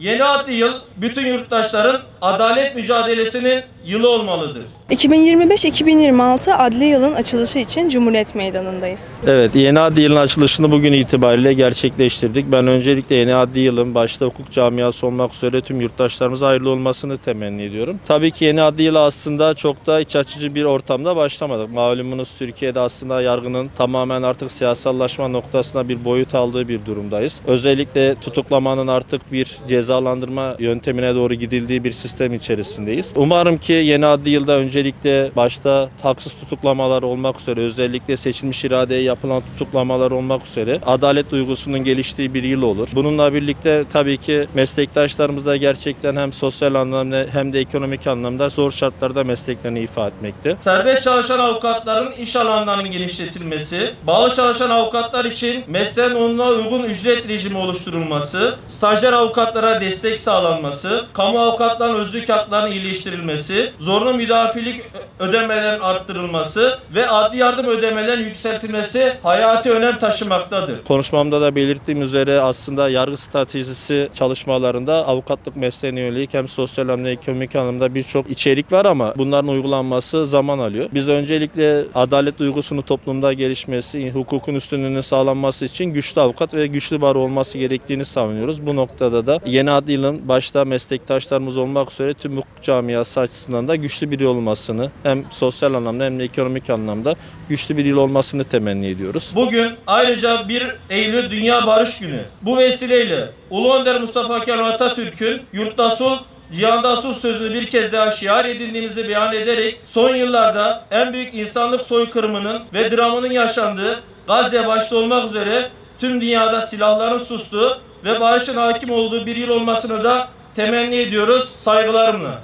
yeni adli yıl bütün yurttaşların adalet mücadelesinin yılı olmalıdır. 2025-2026 adli yılın açılışı için Cumhuriyet Meydanı'ndayız. Evet, yeni adli yılın açılışını bugün itibariyle gerçekleştirdik. Ben öncelikle yeni adli yılın başta hukuk camiası olmak üzere tüm yurttaşlarımıza hayırlı olmasını temenni ediyorum. Tabii ki yeni adli yıl aslında çok da iç açıcı bir ortamda başlamadık. Malumunuz Türkiye'de aslında yargının tamamen artık siyasallaşma noktasına bir boyut aldığı bir durumdayız. Özellikle tutuklamanın artık bir cezalandırma yöntemine doğru gidildiği bir sistem içerisindeyiz. Umarım ki yeni adli yılda öncelikle başta haksız tutuklamalar olmak üzere özellikle seçilmiş iradeye yapılan tutuklamalar olmak üzere adalet duygusunun geliştiği bir yıl olur. Bununla birlikte tabii ki meslektaşlarımız da gerçekten hem sosyal anlamda hem de ekonomik anlamda zor şartlarda mesleklerini ifa etmekte. Serbest çalışan avukatların iş alanlarının genişletilmesi, bağlı çalışan avukatlar için mesleğin onuna uygun ücret rejimi oluşturulması, stajyer avukatlara destek sağlanması, kamu avukatlarının özlük haklarının iyileştirilmesi, zorunlu müdafilik ödemelerin arttırılması ve adli yardım ödemelerin yükseltilmesi hayati önem taşımaktadır. Konuşmamda da belirttiğim üzere aslında yargı stratejisi çalışmalarında avukatlık mesleğine yönelik hem sosyal hem de ekonomik anlamda birçok içerik var ama bunların uygulanması zaman alıyor. Biz öncelikle adalet duygusunun toplumda gelişmesi, hukukun üstünlüğünün sağlanması için güçlü avukat ve güçlü baro olması gerektiğini savunuyoruz. Bu noktada da yeni adli yılın başta meslektaşlarımız olmak üzere tüm hukuk camiası açısından da güçlü bir yıl olmasını hem sosyal anlamda hem de ekonomik anlamda güçlü bir yıl olmasını temenni ediyoruz. Bugün ayrıca 1 Eylül Dünya Barış Günü. Bu vesileyle Ulu Önder Mustafa Kemal Atatürk'ün yurtta sulh, cihanda sulh sözünü bir kez daha şiar edindiğimizi beyan ederek son yıllarda en büyük insanlık soykırımının ve dramının yaşandığı Gazze başta olmak üzere tüm dünyada silahların sustuğu ve barışın hakim olduğu bir yıl olmasını da temenni ediyoruz saygılarımla.